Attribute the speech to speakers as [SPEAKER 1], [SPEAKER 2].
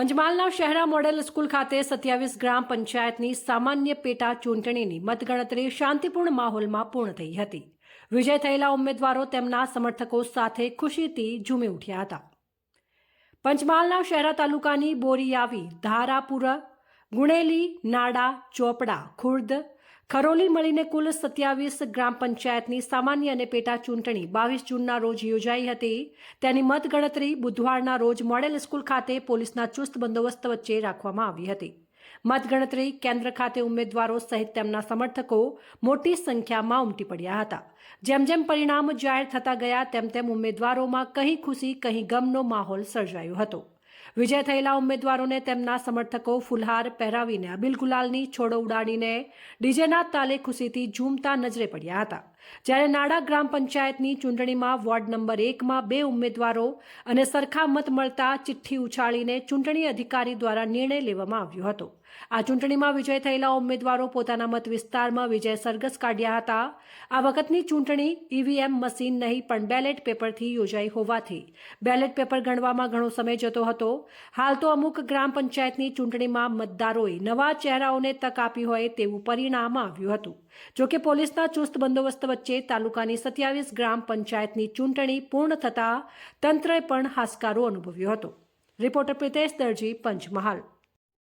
[SPEAKER 1] પંચમહાલના Shehera model school ખાતે સત્યાવીસ ગ્રામ પંચાયતની સામાન્ય પેટા ચૂંટણીની મતગણતરી શાંતિપૂર્ણ માહોલમાં પૂર્ણ થઈ હતી. વિજય થયેલા ઉમેદવારો તેમના સમર્થકો સાથે ખુશીથી ઝૂમી ઉઠ્યા હતા. પંચમહાલના શહેરા તાલુકાની બોરીયાવી, ધારાપુર, ગુણેલી નાડા ચોપડા, ખુર્દ ખરોલી મળીને કુલ સત્યાવીસ ગ્રામ પંચાયતની સામાન્ય અને પેટા ચૂંટણી બાવીસ જૂનના રોજ યોજાઈ હતી. તેની મતગણતરી બુધવારના રોજ મોડેલ સ્કૂલ ખાતે પોલીસના ચુસ્ત બંદોબસ્ત વચ્ચે રાખવામાં આવી હતી. મતગણતરી કેન્દ્ર ખાતે ઉમેદવારો સહિત તેમના સમર્થકો મોટી સંખ્યામાં ઉમટી પડ્યા હતા. જેમ જેમ પરિણામ જાહેર થતા ગયા, તેમ તેમ ઉમેદવારોમાં કહી ખુશી, કહી ગમનો માહોલ સર્જાયો હતો. વિજય થયેલા ઉમેદવારોને તેમના સમર્થકો ફુલહાર પહેરાવીને અબિલ ગુલાલની છોડો ઉડાડીને ડીજેના તાલે ખુશીથી ઝૂમતા નજરે પડ્યા હતા. જ્યારે નાડા ગ્રામ પંચાયતની ચૂંટણીમાં વોર્ડ નંબર એકમાં બે ઉમેદવારો અને સરખા મત મળતા ચિઠ્ઠી ઉછાળીને ચૂંટણી અધિકારી દ્વારા નિર્ણય લેવામાં આવ્યો હતો. આ ચૂંટણીમાં વિજય થયેલા ઉમેદવારો પોતાના મત વિસ્તારમાં વિજય સરઘસ કાઢ્યા હતા. આ વખતની ચૂંટણી ઈવીએમ મશીન નહીં, પણ બેલેટ પેપરથી યોજાઈ હોવાથી. બેલેટ પેપર ગણવામાં ઘણો સમય જતો હતો. હાલ તો અમુક ગ્રામ પંચાયતની ચૂંટણીમાં મતદારોએ નવા ચહેરાઓને તક આપી હોય તેવું પરિણામ આવ્યું હતું. જોકે પોલીસના ચુસ્ત બંદોબસ્ત વચ્ચે તાલુકાની સત્યાવીસ ગ્રામ પંચાયતની ચૂંટણી પૂર્ણ થતાં તંત્રએ પણ હાશકારો અનુભવ્યો હતો. રિપોર્ટર પ્રિતેશ દરજી, પંચમહાલ.